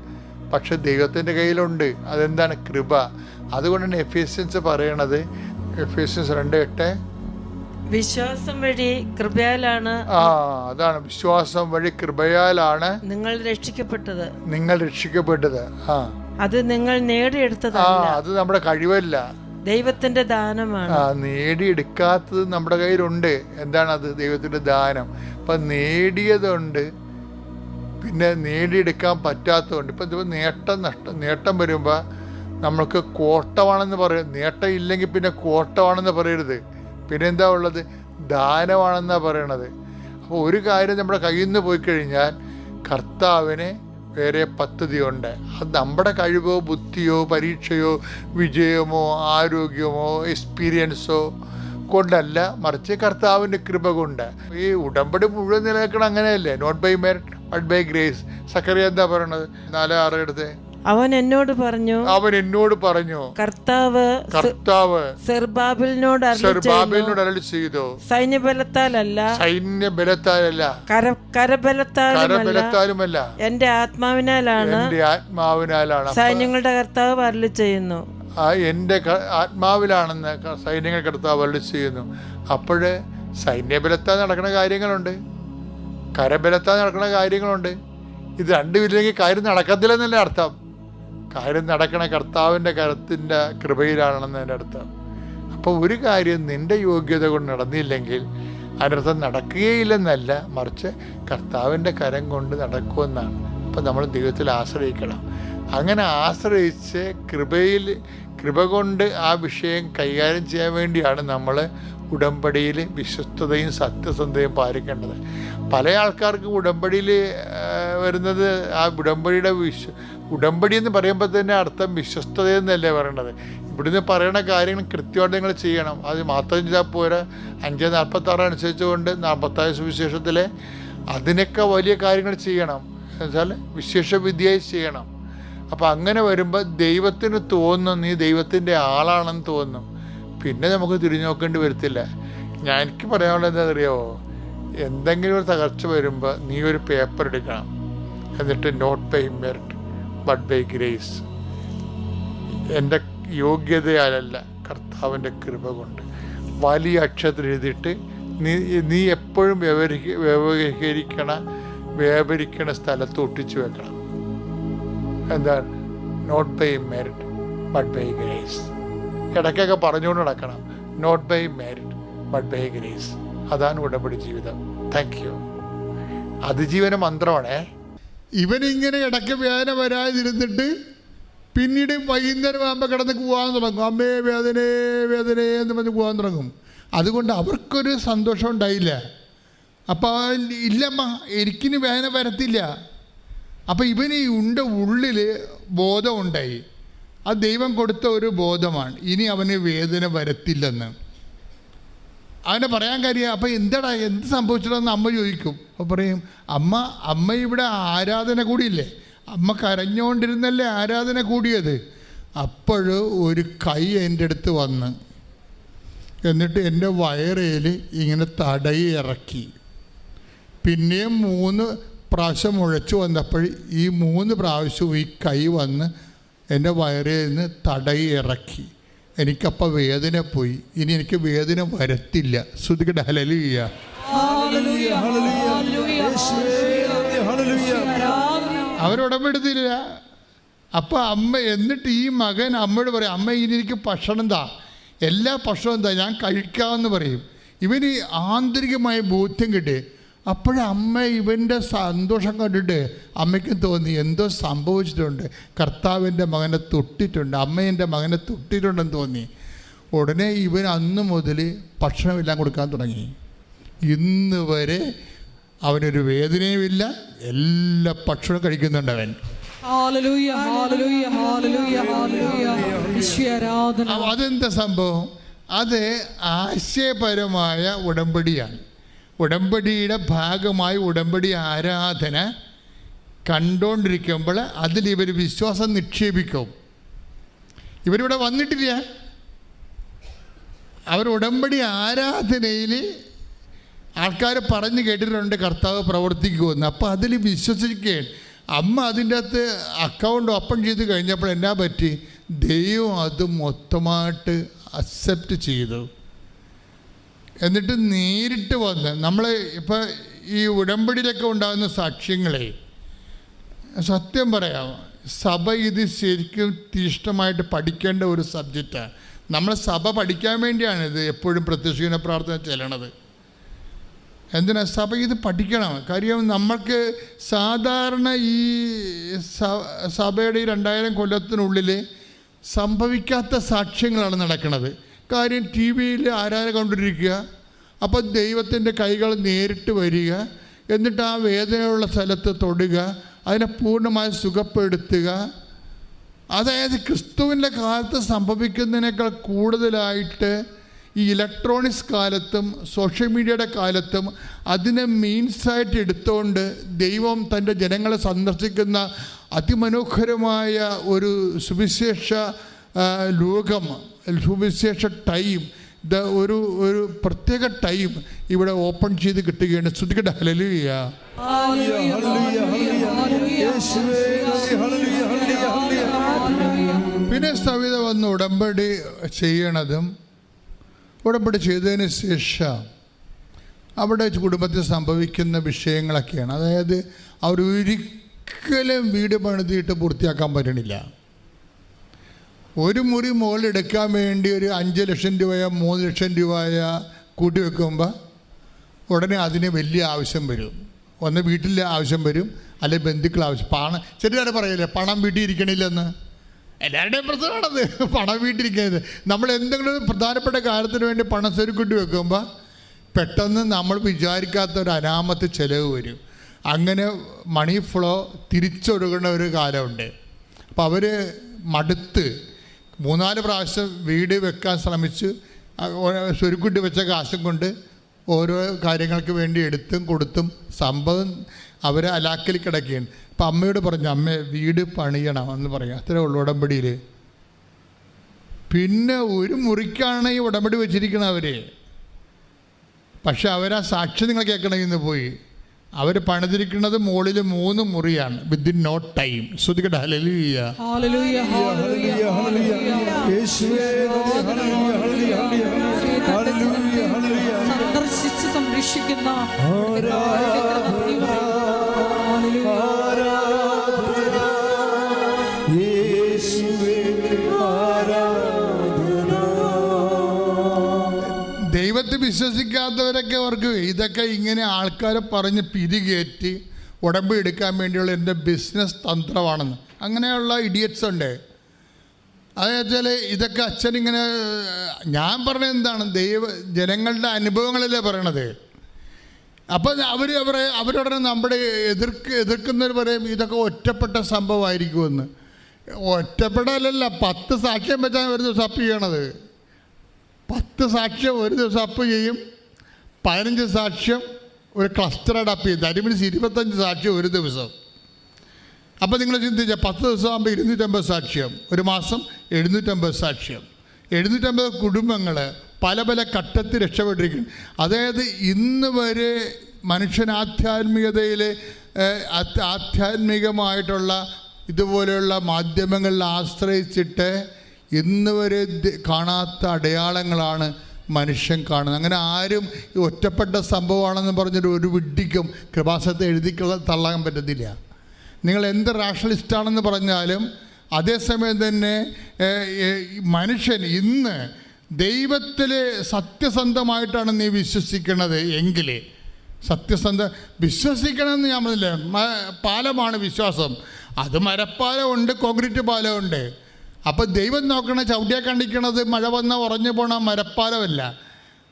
പക്ഷെ ദൈവത്തിന്റെ കയ്യിലുണ്ട്. അതെന്താണ്? കൃപ. അതുകൊണ്ടാണ് എഫിഷ്യൻസ് പറയണത്. എഫിഷ്യൻസ് രണ്ട് എട്ട് വിശ്വാസം വഴി കൃപയാലാണ് ആ അതാണ്. വിശ്വാസം വഴി കൃപയാലാണ് നിങ്ങൾ രക്ഷിക്കപ്പെട്ടത്. നിങ്ങൾ രക്ഷിക്കപ്പെട്ടത്. ആ. അത് നിങ്ങൾ ആ നേടിയെടുത്തതല്ല. അത് നമ്മുടെ കഴിവല്ല. ദൈവത്തിന്റെ ദാനമാണ്. ആ നേടിയെടുക്കാത്തത് നമ്മുടെ കയ്യിലുണ്ട്. എന്താണ് അത്? ദൈവത്തിന്റെ ദാനം. അപ്പൊ നേടിയതുണ്ട്. പിന്നെ നേടിയെടുക്കാൻ പറ്റാത്തതുണ്ട്. ഇപ്പം ഇപ്പം നേട്ടം നഷ്ടം. നേട്ടം വരുമ്പോൾ നമ്മൾക്ക് കോട്ടമാണെന്ന് പറയും നേട്ടം ഇല്ലെങ്കിൽ പിന്നെ കോട്ടമാണെന്ന് പറയരുത്. പിന്നെ എന്താ ഉള്ളത്? ദാനമാണെന്നാണ് പറയണത്. അപ്പോൾ ഒരു കാര്യം നമ്മുടെ കയ്യിൽ നിന്ന് പോയി കഴിഞ്ഞാൽ കർത്താവിന് വേറെ പദ്ധതിയുണ്ട്. അത് നമ്മുടെ കഴിവോ ബുദ്ധിയോ പരീക്ഷയോ വിജയമോ ആരോഗ്യമോ എക്സ്പീരിയൻസോ കൊണ്ടല്ല. മറിച്ച് കർത്താവിന്റെ കൃപ കൊണ്ട്. ഈ ഉടമ്പടി മുഴുവൻ നിലനിൽക്കണം അങ്ങനെയല്ലേ? Not by merit but by grace Zachariah എന്താ പറയണത്? നാല് ആറ് എടുത്ത്. അവൻ എന്നോട് പറഞ്ഞു അവൻ എന്നോട് പറഞ്ഞു കർത്താവ് കർത്താവ് സെർബാബിലിനോട് സെർബാബിലിനോട് അരളി ചെയ്തു. സൈന്യബലത്താലല്ല. സൈന്യ ബലത്താലല്ല കര കരബലത്താലുമല്ല. എന്റെ ആത്മാവിനാലാണ് എന്റെ ആത്മാവിനാലാണ്. സൈന്യങ്ങളുടെ കർത്താവ് അരളി ചെയ്യുന്നു. ആ എന്റെ ആത്മാവിലാണെന്ന് സൈന്യങ്ങൾ കർത്താവ് അരളി ചെയ്യുന്നു. അപ്പോഴേ സൈന്യബലത്താൽ നടക്കുന്ന കാര്യങ്ങളുണ്ട്. കരബലത്താൽ നടക്കുന്ന കാര്യങ്ങളുണ്ട്. ഇത് രണ്ടുമില്ലെങ്കിൽ കാര്യം നടക്കത്തില്ലെന്നല്ലേ അർത്ഥം. കാര്യം നടക്കണ കർത്താവിന്റെ കരത്തിന്റെ കൃപയിലാണെന്ന് എന്റെ അടുത്ത്. അപ്പോൾ ഒരു കാര്യം നിന്റെ യോഗ്യത കൊണ്ട് നടന്നില്ലെങ്കിൽ അതിനർത്ഥം നടക്കുകയില്ലെന്നല്ല മറിച്ച് കർത്താവിന്റെ കരം കൊണ്ട് നടക്കുമെന്നാണ്. അപ്പം നമ്മൾ ദൈവത്തിൽ ആശ്രയിക്കണം. അങ്ങനെ ആശ്രയിച്ച് കൃപയിൽ കൃപ കൊണ്ട് ആ വിഷയം കൈകാര്യം ചെയ്യാൻ വേണ്ടിയാണ് നമ്മൾ ഉടമ്പടിയിൽ വിശ്വസ്തതയും സത്യസന്ധതയും പാലിക്കേണ്ടത്. പല ആൾക്കാർക്കും ഉടമ്പടിയിൽ വരുന്നത് ആ ഉടമ്പടിയുടെ വിശ്വ ഉടമ്പടി എന്ന് പറയുമ്പോൾ തന്നെ അർത്ഥം വിശ്വസ്തത എന്നല്ലേ പറയണത്. ഇവിടുന്ന് പറയുന്ന കാര്യങ്ങൾ കൃത്യമായിട്ട് നിങ്ങൾ ചെയ്യണം. അത് മാത്രം ചെയ്താൽ പോരാ. അഞ്ച് നാൽപ്പത്താറ് അനുസരിച്ചുകൊണ്ട് നാൽപ്പത്താറ് സുവിശേഷത്തിലെ അതിനൊക്കെ വലിയ കാര്യങ്ങൾ ചെയ്യണം. എന്നുവെച്ചാൽ വിശേഷ വിദ്യയായി ചെയ്യണം. അപ്പം അങ്ങനെ വരുമ്പോൾ ദൈവത്തിന് തോന്നും നീ ദൈവത്തിന്റെ ആളാണെന്ന് തോന്നും പിന്നെ നമുക്ക് തിരിഞ്ഞു നോക്കേണ്ടി വരത്തില്ല. ഞാൻ എനിക്ക് പറയാനുള്ളത് എന്താ അറിയാമോ എന്തെങ്കിലും ഒരു തകർച്ച വരുമ്പോൾ നീ ഒരു പേപ്പർ എടുക്കണം. എന്നിട്ട് not by merit but by grace എന്റെ യോഗ്യതയാലല്ല കർത്താവിന്റെ കൃപ കൊണ്ട്. വലിയ അക്ഷരത്തിൽ എഴുതിയിട്ട് നീ നീ എപ്പോഴും വ്യവഹരിക്ക വ്യവഹരിക്കണ വ്യവഹരിക്കണ സ്ഥലത്ത് ഒട്ടിച്ചു വെക്കണം. എന്താ not by merit but by grace ഇടയ്ക്കൊക്കെ പറഞ്ഞുകൊണ്ട് നടക്കണം. Not by merit but by grace അതാണ് ഉടമ്പടി ജീവിതം. താങ്ക് യു അതിജീവന മന്ത്രമാണേ. ഇവനിങ്ങനെ ഇടയ്ക്ക് വേദന വരാതിരുന്നിട്ട് പിന്നീട് വൈകുന്നേരം ആകുമ്പോൾ കിടന്ന് പോകാൻ തുടങ്ങും. അമ്മേ വേദനേ വേദനേ എന്ന് പറഞ്ഞ് പോകാൻ തുടങ്ങും. അതുകൊണ്ട് അവർക്കൊരു സന്തോഷം ഉണ്ടായില്ല. അപ്പോൾ ഇല്ലമ്മ എനിക്കിനി വേദന വരത്തില്ല. അപ്പോൾ ഇവന് ഉണ്ട ഉള്ളിൽ ബോധമുണ്ടായി അത് ദൈവം കൊടുത്ത ഒരു ബോധമാണ് ഇനി അവന് വേദന വരത്തില്ലെന്ന്. അവനെ പറയാൻ കാര്യം അപ്പം എന്താടാ എന്ത് സംഭവിച്ചിട്ടെന്ന് അമ്മ ചോദിക്കും. അപ്പോൾ പറയും അമ്മ അമ്മ ഇവിടെ ആരാധന കൂടിയില്ലേ? അമ്മ കരഞ്ഞുകൊണ്ടിരുന്നല്ലേ ആരാധന കൂടിയത്? അപ്പോൾ ഒരു കൈ എന്റെ അടുത്ത് വന്ന് എന്നിട്ട് എന്റെ വയറയിൽ ഇങ്ങനെ തടയി ഇറക്കി. പിന്നെയും മൂന്ന് പ്രാവശ്യം മുഴച്ചു വന്നപ്പോൾ ഈ മൂന്ന് പ്രാവശ്യവും ഈ കൈ വന്ന് എന്റെ വയറിൽ നിന്ന് തടയി ഇറക്കി. എനിക്കപ്പോൾ വേദന പോയി. ഇനി എനിക്ക് വേദന വരത്തില്ല. ശ്രുതികട ഹലലിയ ഹല്ലേലൂയ ഹല്ലേലൂയ. ഹല്ലേലൂയ. അവരുടപെടുത്തില്ല അപ്പം അമ്മ എന്നിട്ട് ഈ മകൻ അമ്മയോട് പറയും അമ്മ ഇനി എനിക്ക് ഭക്ഷണം താ. എല്ലാ ഭക്ഷണവും താ. ഞാൻ കഴിക്കാമെന്ന് പറയും. ഇവന് ആന്തരികമായ ബോധ്യം കിട്ടി. അപ്പോഴമ്മ ഇവന്റെ സന്തോഷം കണ്ടിട്ട് അമ്മയ്ക്കും തോന്നി എന്തോ സംഭവിച്ചിട്ടുണ്ട്. കർത്താവിന്റെ മകനെ തൊട്ടിട്ടുണ്ട് അമ്മ മകനെ തൊട്ടിട്ടുണ്ടെന്ന് തോന്നി. ഉടനെ ഇവൻ അന്ന് മുതൽ ഭക്ഷണമെല്ലാം കൊടുക്കാൻ തുടങ്ങി. ഇന്ന് വരെ അവനൊരു വേദനയുമില്ല എല്ലാ ഭക്ഷണവും കഴിക്കുന്നുണ്ട് അവൻ. അതെന്താ സംഭവം? അത് ആശയപരമായ ഉടമ്പടിയാണ്. ഉടമ്പടിയുടെ ഭാഗമായി ഉടമ്പടി ആരാധന കണ്ടുകൊണ്ടിരിക്കുമ്പോൾ അതിൽ ഇവർ വിശ്വാസം നിക്ഷേപിക്കും. ഇവരിവിടെ വന്നിട്ടില്ല. അവർ ഉടമ്പടി ആരാധനയിൽ ആൾക്കാർ പറഞ്ഞു കേട്ടിട്ടുണ്ട് കർത്താവ് പ്രവർത്തിക്കുമെന്ന്. അപ്പോൾ അതിൽ വിശ്വസിക്കുകയാണ് അമ്മ അതിന്റെ അകത്ത് അക്കൗണ്ട് ഓപ്പൺ ചെയ്ത് കഴിഞ്ഞപ്പോൾ എന്നാ പറ്റി? ദൈവം അത് മൊത്തമായിട്ട് അക്സെപ്റ്റ് ചെയ്തു. എന്നിട്ട് നേരിട്ട് വന്ന് നമ്മൾ ഇപ്പോൾ ഈ ഉടമ്പടിയിലൊക്കെ ഉണ്ടാകുന്ന സാക്ഷ്യങ്ങളെ സത്യം പറയാം. സഭ ഇത് ശരിക്കും തീഷ്ണമായിട്ട് പഠിക്കേണ്ട ഒരു സബ്ജക്റ്റാണ് നമ്മൾ സഭ പഠിക്കാൻ വേണ്ടിയാണ് ഇത് എപ്പോഴും പ്രത്യക്ഷീന പ്രാർത്ഥന ചെല്ലണത്. എന്തിനാ? സഭ ഇത് പഠിക്കണം. കാര്യം നമ്മൾക്ക് സാധാരണ ഈ സഭയുടെ ഈ രണ്ടായിരം കൊല്ലത്തിനുള്ളിൽ സംഭവിക്കാത്ത സാക്ഷ്യങ്ങളാണ് നടക്കുന്നത് കാര്യം ടി വിയിൽ ആരാരെ കൊണ്ടിരിക്കുക അപ്പോൾ ദൈവത്തിന്റെ കൈകൾ നേരിട്ട് വരിക എന്നിട്ട് ആ വേദനയുള്ള സ്ഥലത്ത് തൊടുക അതിനെ പൂർണമായി സുഖപ്പെടുത്തുക. അതായത് ക്രിസ്തുവിന്റെ കാലത്ത് സംഭവിക്കുന്നതിനേക്കാൾ കൂടുതലായിട്ട് ഈ ഇലക്ട്രോണിക്സ് കാലത്തും സോഷ്യൽ മീഡിയയുടെ കാലത്തും അതിനെ മീൻസായിട്ട് എടുത്തുകൊണ്ട് ദൈവം തന്റെ ജനങ്ങളെ സന്ദർശിക്കുന്ന അതിമനോഹരമായ ഒരു സുവിശേഷ ലോകം സുവിശേഷ ടൈം ഒരു ഒരു പ്രത്യേക ടൈം ഇവിടെ ഓപ്പൺ ചെയ്ത് കിട്ടുകയാണ്. ശ്രദ്ധിക്കട്ടെ ഹലലിയ ഹല്ലേലൂയ ഹല്ലേലൂയ യേശുവേ ഹല്ലേലൂയ ഹല്ലേലൂയ ഹല്ലേലൂയ. പിന്നെ സവിത വന്ന് ഉടമ്പടി ചെയ്യണതും ഉടമ്പടി ചെയ്തതിന് ശേഷം അവിടെ കുടുംബത്തിൽ സംഭവിക്കുന്ന വിഷയങ്ങളൊക്കെയാണ്. അതായത് അവർ ഒരിക്കലും വീട് പണിതിയിട്ട് പൂർത്തിയാക്കാൻ പറ്റണില്ല. ഒരു മുറി മുകളിൽ എടുക്കാൻ വേണ്ടി ഒരു അഞ്ച് ലക്ഷം രൂപയോ മൂന്ന് ലക്ഷം രൂപയോ കൂട്ടി വെക്കുമ്പോൾ ഉടനെ അതിന് വലിയ ആവശ്യം വരും. ഒന്ന് വീട്ടിലെ ആവശ്യം വരും അല്ലെങ്കിൽ ബന്ധുക്കൾ ആവശ്യം. പണം ചെറിയ പറയല്ലേ പണം വീട്ടിൽ ഇരിക്കണില്ലെന്ന് എല്ലാവരുടെയും പ്രശ്നമാണത്. പണം വീട്ടിരിക്കുന്നത് നമ്മൾ എന്തെങ്കിലും പ്രധാനപ്പെട്ട കാര്യത്തിന് വേണ്ടി പണം സ്വരുക്കൂട്ടി വെക്കുമ്പോൾ പെട്ടെന്ന് നമ്മൾ വിചാരിക്കാത്ത ഒരു അനാമത്ത് ചിലവ് വരും. അങ്ങനെ മണി ഫ്ലോ തിരിച്ചൊഴുകുന്ന ഒരു കാലമുണ്ട്. അപ്പോൾ അവർ മടുത്ത് മൂന്നാൽ പ്രാവശ്യം വീട് വെക്കാൻ ശ്രമിച്ച് സ്വരുക്കുട്ടി വെച്ച കാശും കൊണ്ട് ഓരോ കാര്യങ്ങൾക്ക് വേണ്ടി എടുത്തും കൊടുത്തും സംഭവം അവർ അലാക്കിൽ കിടക്കുകയാണ്. അപ്പം അമ്മയോട് പറഞ്ഞു അമ്മ വീട് പണിയണം എന്ന് പറയും. അത്രേ ഉള്ളൂ ഉടമ്പടിയിൽ പിന്നെ ഒരു മുറിക്കാണ് ഈ ഉടമ്പടി വെച്ചിരിക്കുന്നത് അവരെ. പക്ഷെ അവരാ സാക്ഷി നിങ്ങൾ കേൾക്കണമെങ്കിൽ ഇന്ന് പോയി. അവർ പണിതിരിക്കുന്നത് മുകളിൽ മൂന്ന് മുറിയാണ് വിത്തിൻ നോ ടൈം ശ്രുതികട ഹലലിയ ഹല്ലേലൂയ ഹല്ലേലൂയ വിശ്വസിക്കാത്തവരൊക്കെ അവർക്ക് ഇതൊക്കെ ഇങ്ങനെ ആൾക്കാരെ പറഞ്ഞ് പിരികേറ്റി ഉടമ്പ് എടുക്കാൻ വേണ്ടിയുള്ള എന്റെ ബിസിനസ് തന്ത്രമാണെന്ന്. അങ്ങനെയുള്ള ഇഡിയറ്റ്സ് ഉണ്ട്. അതെന്ന് വെച്ചാൽ ഇതൊക്കെ അച്ഛൻ ഇങ്ങനെ ഞാൻ പറഞ്ഞത് എന്താണ്? ദൈവ ജനങ്ങളുടെ അനുഭവങ്ങളല്ലേ പറയണത്. അപ്പം അവർ അവരെ അവരുടനെ നമ്മുടെ എതിർക്ക് എതിർക്കുന്നവർ പറയും ഇതൊക്കെ ഒറ്റപ്പെട്ട സംഭവമായിരിക്കുമെന്ന്. ഒറ്റപ്പെടലല്ല പത്ത് സാക്ഷ്യം വെച്ചാൽ ഒരു ദിവസം അപ്പ് ചെയ്യണത്. പത്ത് സാക്ഷ്യം ഒരു ദിവസം അപ്പ് ചെയ്യും. പതിനഞ്ച് സാക്ഷ്യം ഒരു ക്ലസ്റ്ററായിട്ട് അപ്പ് ചെയ്യും. ദരിമിന് ഇരുപത്തഞ്ച് സാക്ഷ്യം ഒരു ദിവസം. അപ്പോൾ നിങ്ങൾ ചിന്തിച്ച പത്ത് ദിവസം ആകുമ്പോൾ ഇരുന്നൂറ്റമ്പത് സാക്ഷ്യം. ഒരു മാസം എഴുന്നൂറ്റമ്പത് സാക്ഷ്യം. എഴുന്നൂറ്റമ്പത് കുടുംബങ്ങൾ പല പല ഘട്ടത്തിൽ രക്ഷപ്പെട്ടിരിക്കും അതായത് ഇന്ന് വരെ മനുഷ്യൻ ആധ്യാത്മികതയിൽ ആധ്യാത്മികമായിട്ടുള്ള ഇതുപോലെയുള്ള മാധ്യമങ്ങളിൽ ആശ്രയിച്ചിട്ട് ഇന്ന് വരെ കാണാത്ത അടയാളങ്ങളാണ് മനുഷ്യൻ കാണുന്നത്. അങ്ങനെ ആരും ഒറ്റപ്പെട്ട സംഭവമാണെന്ന് പറഞ്ഞിട്ട് ഒരു വിഡ്ഢിക്കും കൃപാസത്തെ എഴുതി തള്ളാൻ പറ്റത്തില്ല. നിങ്ങൾ എന്ത് റാഷണലിസ്റ്റാണെന്ന് പറഞ്ഞാലും അതേസമയം തന്നെ മനുഷ്യൻ ഇന്ന് ദൈവത്തിൽ സത്യസന്ധമായിട്ടാണ് നീ വിശ്വസിക്കുന്നത് എങ്കിൽ സത്യസന്ധ വിശ്വസിക്കണമെന്ന് ഞാൻ പറഞ്ഞില്ല? പാലമാണ് വിശ്വാസം. അത് മരപ്പാലമുണ്ട് കോൺക്രീറ്റ് പാലമുണ്ട്. അപ്പോൾ ദൈവം നോക്കണ ചവിട്ടിയെ കണ്ടിക്കണത് മഴ വന്ന ഉറഞ്ഞു പോണ മരപ്പാലമല്ല.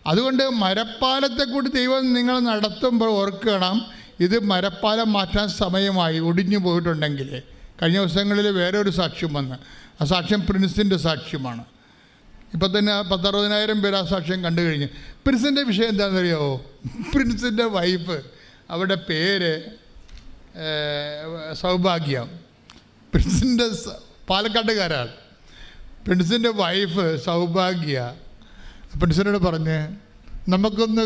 അതുകൊണ്ട് മരപ്പാലത്തെ കൂടി ദൈവം നിങ്ങൾ നടത്തുമ്പോൾ ഓർക്കണം ഇത് മരപ്പാലം മാറ്റാൻ സമയമായി ഒടിഞ്ഞു പോയിട്ടുണ്ടെങ്കിൽ. കഴിഞ്ഞ ദിവസങ്ങളിൽ വേറെ ഒരു സാക്ഷ്യം വന്ന്. ആ സാക്ഷ്യം പ്രിൻസിന്റെ സാക്ഷ്യമാണ്. ഇപ്പം തന്നെ പത്തറുപതിനായിരം പേര് ആ സാക്ഷ്യം കണ്ടു കഴിഞ്ഞു. പ്രിൻസിന്റെ വിഷയം എന്താണെന്നറിയോ? പ്രിൻസിന്റെ വൈഫ് അവരുടെ പേര് സൗഭാഗ്യം. പ്രിൻസിന്റെ പാലക്കാട്ടുകാരാണ്. പ്രിൻസിന്റെ വൈഫ് സൗഭാഗ്യ. പ്രിൻസിനോട് പറഞ്ഞ് നമുക്കൊന്ന്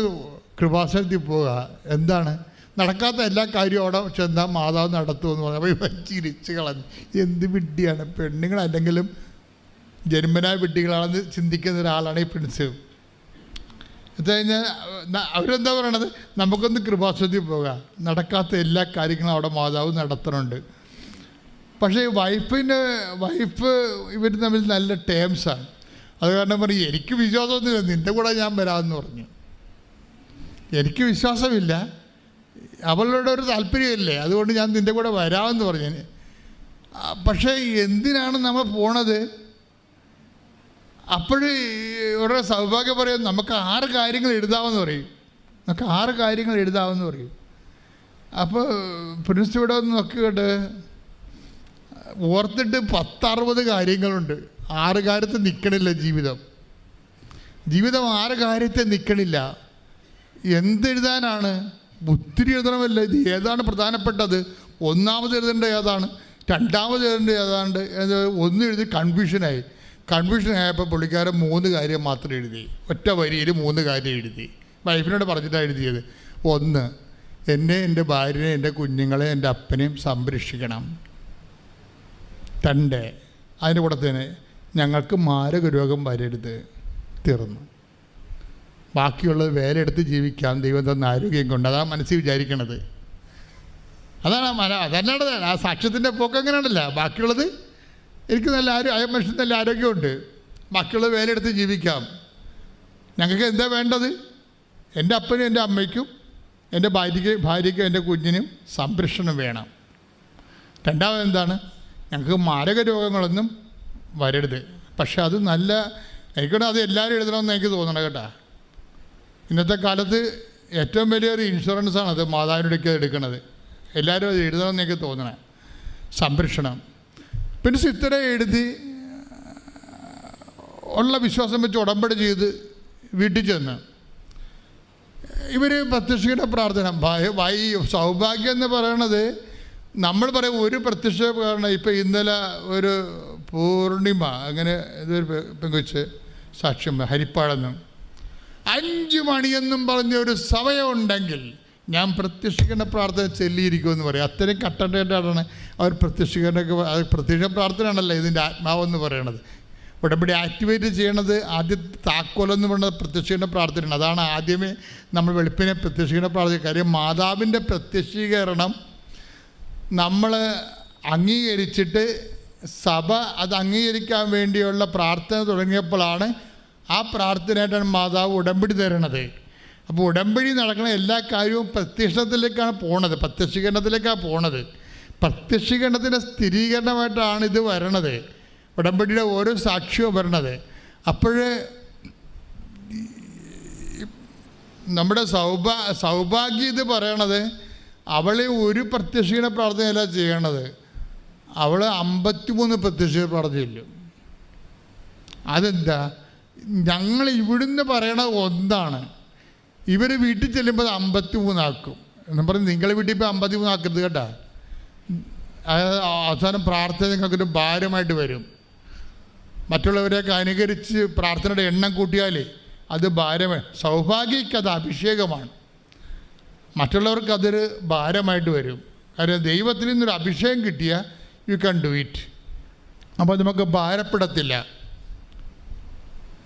കൃപാസനത്തിൽ പോവുക എന്താണ്? നടക്കാത്ത എല്ലാ കാര്യവും അവിടെ ചെന്നാൽ മാതാവ് നടത്തുമെന്ന് പറഞ്ഞു. അപ്പോൾ ചിരിച്ച് കളഞ്ഞു. എന്ത് വിഡ്ഢിയാണ്? പെണ്ണുങ്ങളല്ലെങ്കിലും ജന്മനായ വിഡ്ഢികളാണെന്ന് ചിന്തിക്കുന്ന ഒരാളാണ് ഈ പ്രിൻസ്. എന്ന് കഴിഞ്ഞാൽ അവരെന്താ പറയണത്? നമുക്കൊന്ന് കൃപാസനത്തിൽ പോകാം. നടക്കാത്ത എല്ലാ കാര്യങ്ങളും അവിടെ മാതാവ് നടത്തുന്നുണ്ട് പക്ഷേ വൈഫിന് വൈഫ് ഇവർ തമ്മിൽ നല്ല ടേംസാണ് അത് കാരണം പറയും എനിക്ക് വിശ്വാസമൊന്നുമില്ല നിന്റെ കൂടെ ഞാൻ വരാമെന്ന് പറഞ്ഞു. എനിക്ക് വിശ്വാസമില്ല. അവളുടെ ഒരു താല്പര്യമല്ലേ അതുകൊണ്ട് ഞാൻ നിന്റെ കൂടെ വരാമെന്ന് പറഞ്ഞു. പക്ഷേ എന്തിനാണ് നമ്മൾ പോണത്? അപ്പോഴ് ഇവിടെ സൗഭാഗ്യം പറയും നമുക്ക് ആറ് കാര്യങ്ങൾ എഴുതാമെന്ന് പറയും. നമുക്ക് ആറ് കാര്യങ്ങൾ എഴുതാമെന്ന് പറയും. അപ്പോൾ പ്രിൻസ് ഇവിടെ ഒന്ന് നോക്കിയിട്ട് ഓർത്തിട്ട് പത്തറുപത് കാര്യങ്ങളുണ്ട്. ആറ് കാര്യത്തിൽ നിൽക്കണില്ല ജീവിതം. ജീവിതം ആറ് കാര്യത്തെ നിൽക്കണില്ല എന്തെഴുതാനാണ്? ഒത്തിരി എഴുതണമല്ല? ഇത് ഏതാണ് പ്രധാനപ്പെട്ടത്? ഒന്നാമത് എഴുതേണ്ട ഏതാണ്? രണ്ടാമത് എഴുതേണ്ട ഏതാണ്ട്? ഒന്ന് എഴുതി കൺഫ്യൂഷനായി കൺഫ്യൂഷൻ ആയപ്പോൾ പുള്ളിക്കാരൻ മൂന്ന് കാര്യം മാത്രം എഴുതി. ഒറ്റ വരിയിൽ മൂന്ന് കാര്യം എഴുതി. വൈഫിനോട് പറഞ്ഞിട്ടാണ് എഴുതിയത്. ഒന്ന് എന്നെ എന്റെ ഭാര്യനെ എന്റെ കുഞ്ഞുങ്ങളെ എന്റെ അപ്പനെയും സംരക്ഷിക്കണം. രണ്ട് അതിന്റെ കൂടെ തന്നെ ഞങ്ങൾക്ക് മാരക രോഗം വരരുത് തീർന്നു. ബാക്കിയുള്ളത് വേലെടുത്ത് ജീവിക്കാൻ ദൈവം തന്ന ആരോഗ്യം കൊണ്ട്. അതാ മനസ്സിൽ വിചാരിക്കണത്. അതാണ് ആ മന അതല്ലാണ്ട് ആ സാക്ഷ്യത്തിന്റെ പോക്ക് അങ്ങനെയാണല്ല. ബാക്കിയുള്ളത് എനിക്ക് നല്ല ആരോഗ്യം അയ മനുഷ്യന് നല്ല ആരോഗ്യമുണ്ട്. ബാക്കിയുള്ളത് വേലെടുത്ത് ജീവിക്കാം. ഞങ്ങൾക്ക് എന്താ വേണ്ടത്? എന്റെ അപ്പനും എന്റെ അമ്മയ്ക്കും എന്റെ ഭാര്യയ്ക്ക് ഭാര്യയ്ക്കും എന്റെ കുഞ്ഞിനും സംരക്ഷണം വേണം. രണ്ടാമത് എന്താണ്? ഞങ്ങൾക്ക് മാരക രോഗങ്ങളൊന്നും വരരുത്. പക്ഷെ അത് നല്ല എനിക്കൂടെ അത് എല്ലാവരും എഴുതണമെന്ന് എനിക്ക് തോന്നണം കേട്ടാ. ഇന്നത്തെ കാലത്ത് ഏറ്റവും വലിയൊരു ഇൻഷുറൻസാണ് അത് മാതാവിനോടൊക്കെ എടുക്കുന്നത് എല്ലാവരും അത് എഴുതണമെന്ന് എനിക്ക് തോന്നണേ സംരക്ഷണം. പിന്നെ സിത്തര എഴുതി ഉള്ള വിശ്വാസം വെച്ച് ഉടമ്പടി ചെയ്ത് വീട്ടിൽ ചെന്ന്. ഇവർ പ്രത്യക്ഷയുടെ പ്രാർത്ഥന ഭയ- സൗഭാഗ്യം എന്ന് പറയണത് നമ്മൾ പറയും ഒരു പ്രത്യക്ഷ കാരണം ഇപ്പം ഇന്നലെ ഒരു പൂർണിമ അങ്ങനെ ഇതൊരു പെങ്കുച്ച് സാക്ഷ്യം ഹരിപ്പാടെന്നും. അഞ്ച് മണിയെന്നും പറഞ്ഞ ഒരു സമയമുണ്ടെങ്കിൽ ഞാൻ പ്രത്യക്ഷിക്കേണ്ട പ്രാർത്ഥന ചെല്ലിയിരിക്കുമെന്ന് പറയും. അത്രയും കട്ടണ്ടായിട്ടാണ് അവർ പ്രത്യക്ഷിക്കേണ്ടൊക്കെ അത് പ്രത്യക്ഷ പ്രാർത്ഥനയാണല്ലോ ഇതിന്റെ ആത്മാവെന്ന് പറയണത്. ഉടമ്പടി ആക്ടിവേറ്റ് ചെയ്യണത് ആദ്യ താക്കോലെന്ന് പറയുന്നത് പ്രത്യക്ഷിക്കേണ്ട പ്രാർത്ഥനയാണ്. അതാണ് ആദ്യമേ നമ്മൾ വെളുപ്പിനെ പ്രത്യക്ഷിക്കേണ്ട പ്രാർത്ഥന. കാര്യം മാതാവിന്റെ പ്രത്യക്ഷീകരണം നമ്മൾ അംഗീകരിച്ചിട്ട് സഭ അത് അംഗീകരിക്കാൻ വേണ്ടിയുള്ള പ്രാർത്ഥന തുടങ്ങിയപ്പോഴാണ് ആ പ്രാർത്ഥനയായിട്ടാണ് മാതാവ് ഉടമ്പടി തരണത്. അപ്പോൾ ഉടമ്പടി നടക്കുന്ന എല്ലാ കാര്യവും പ്രത്യക്ഷത്തിലേക്കാണ് പോണത്. പ്രത്യക്ഷീകരണത്തിലേക്കാണ് പോണത്. പ്രത്യക്ഷീകരണത്തിന്റെ സ്ഥിരീകരണമായിട്ടാണ് ഇത് വരണത്. ഉടമ്പടിയുടെ ഓരോ സാക്ഷ്യവും വരണത്. അപ്പോൾ നമ്മുടെ സൗഭാ സൗഭാഗ്യം ഇത് പറയണത് അവളെ ഒരു പ്രത്യക്ഷീണ പ്രാർത്ഥനയല്ല ചെയ്യണത്. അവൾ അമ്പത്തിമൂന്ന് പ്രത്യക്ഷീണ പ്രാർത്ഥനയില്ലും. അതെന്താ? ഞങ്ങൾ ഇവിടുന്ന് പറയണത് ഒന്നാണ്. ഇവർ വീട്ടിൽ ചെല്ലുമ്പോൾ അമ്പത്തി മൂന്നാക്കും എന്ന് പറഞ്ഞ് നിങ്ങളെ വീട്ടിൽ ഇപ്പോൾ അമ്പത്തി മൂന്നാക്കരുത് കേട്ടാ അവസാനം പ്രാർത്ഥന നിങ്ങൾക്കൊരു ഭാരമായിട്ട് വരും. മറ്റുള്ളവരെയൊക്കെ അനുകരിച്ച് പ്രാർത്ഥനയുടെ എണ്ണം കൂട്ടിയാൽ അത് ഭാരമാണ് സൗഭാഗ്യക്കത് അഭിഷേകമാണ്. മറ്റുള്ളവർക്ക് അതൊരു ഭാരമായിട്ട് വരും. കാര്യം ദൈവത്തിൽ നിന്നൊരു അഭിഷേകം കിട്ടിയാൽ യു ക്യാൻ ഡു ഇറ്റ് അപ്പോൾ നമുക്ക് ഭാരപ്പെടത്തില്ല.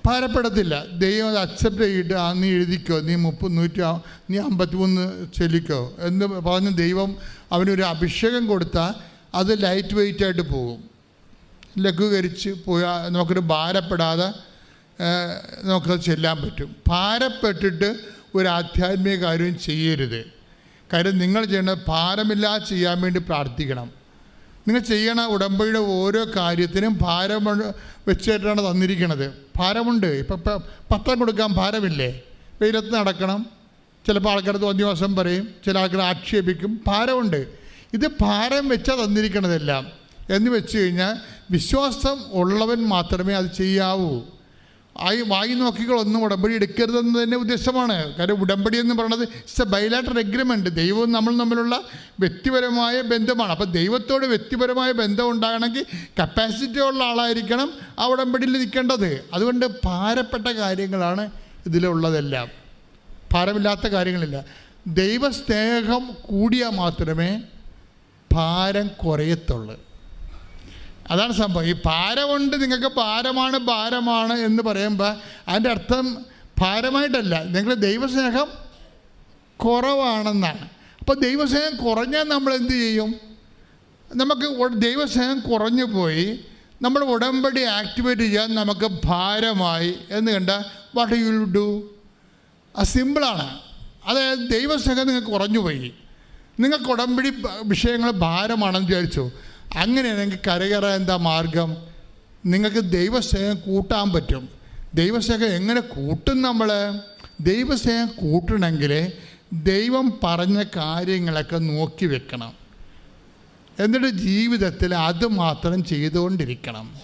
ഭാരപ്പെടത്തില്ല. ദൈവം അത് അക്സെപ്റ്റ് ചെയ്തിട്ട് ആ നീ എഴുതിക്കോ നീ മുപ്പത് നൂറ്റി നീ അമ്പത്തിമൂന്ന് ചെല്ലിക്കോ എന്ന് പറഞ്ഞ് ദൈവം അവനൊരു അഭിഷേകം കൊടുത്താൽ അത് ലൈറ്റ് വെയിറ്റ് ആയിട്ട് പോകും. ലഘൂകരിച്ച് പോയാൽ നമുക്കൊരു ഭാരപ്പെടാതെ നമുക്കത് ചെല്ലാൻ പറ്റും. ഭാരപ്പെട്ടിട്ട് ഒരു ആധ്യാത്മിക കാര്യവും ചെയ്യരുത്. കാര്യം നിങ്ങൾ ചെയ്യേണ്ടത് ഭാരമില്ലാതെ ചെയ്യാൻ വേണ്ടി പ്രാർത്ഥിക്കണം. നിങ്ങൾ ചെയ്യണ ഉടമ്പടിയുടെ ഓരോ കാര്യത്തിനും ഭാരം വെച്ചിട്ടാണ് തന്നിരിക്കുന്നത് ഭാരമുണ്ട്. ഇപ്പം പത്രം കൊടുക്കാൻ ഭാരമില്ലേ? വെയിലത്ത് നടക്കണം. ചിലപ്പോൾ ആൾക്കാർ തോന്നിയ ദിവസം പറയും. ചില ആൾക്കാർ ആക്ഷേപിക്കും. ഭാരമുണ്ട്. ഇത് ഭാരം വെച്ചാൽ തന്നിരിക്കണതെല്ലാം. എന്ന് വെച്ച് കഴിഞ്ഞാൽ വിശ്വാസം ഉള്ളവൻ മാത്രമേ അത് ചെയ്യാവൂ. ആയി വായി നോക്കികളൊന്നും ഉടമ്പടി എടുക്കരുതെന്ന് തന്നെ ഉദ്ദേശമാണ്. കാര്യം ഉടമ്പടി എന്ന് പറയുന്നത് ഇറ്റ്സ് എ ബൈലാറ്റർ എഗ്രിമെന്റ് ദൈവവും നമ്മൾ തമ്മിലുള്ള വ്യക്തിപരമായ ബന്ധമാണ്. അപ്പോൾ ദൈവത്തോട് വ്യക്തിപരമായ ബന്ധം ഉണ്ടാകണമെങ്കിൽ കപ്പാസിറ്റി ഉള്ള ആളായിരിക്കണം ആ ഉടമ്പടിയിൽ നിൽക്കേണ്ടത് അതുകൊണ്ട് ഭാരപ്പെട്ട കാര്യങ്ങളാണ് ഇതിലുള്ളതെല്ലാം. ഭാരമില്ലാത്ത കാര്യങ്ങളില്ല. ദൈവസ്നേഹം കൂടിയാൽ മാത്രമേ ഭാരം കുറയത്തുള്ളൂ. അതാണ് സംഭവം. ഈ ഭാരമുണ്ട് നിങ്ങൾക്ക് ഭാരമാണ് ഭാരമാണ് എന്ന് പറയുമ്പോൾ അതിന്റെ അർത്ഥം ഭാരമായിട്ടല്ല. നിങ്ങൾ ദൈവസ്നേഹം കുറവാണെന്നാണ്. അപ്പോൾ ദൈവസ്നേഹം കുറഞ്ഞാൽ നമ്മൾ എന്ത് ചെയ്യും? നമുക്ക് ദൈവസ്നേഹം കുറഞ്ഞു പോയി നമ്മൾ ഉടമ്പടി ആക്ടിവേറ്റ് ചെയ്യാൻ നമുക്ക് ഭാരമായി. എന്ന് കണ്ട വാട്ട് യു ഡു അത് സിമ്പിളാണ് അതായത് ദൈവസ്നേഹം നിങ്ങൾക്ക് കുറഞ്ഞു പോയി. നിങ്ങൾക്ക് ഉടമ്പടി വിഷയങ്ങൾ ഭാരമാണെന്ന് വിചാരിച്ചു. അങ്ങനെയാണെങ്കിൽ കരകയറാൻ എന്താ മാർഗം? നിങ്ങൾക്ക് ദൈവസ്നേഹം കൂട്ടാൻ പറ്റും. ദൈവസ്നേഹം എങ്ങനെ കൂട്ടും നമ്മൾ ദൈവസ്നേഹം കൂട്ടണമെങ്കിൽ ദൈവം പറഞ്ഞ കാര്യങ്ങളൊക്കെ നോക്കി വെക്കണം. എന്നിട്ട് ജീവിതത്തിൽ അത് മാത്രം ചെയ്തുകൊണ്ടിരിക്കണം.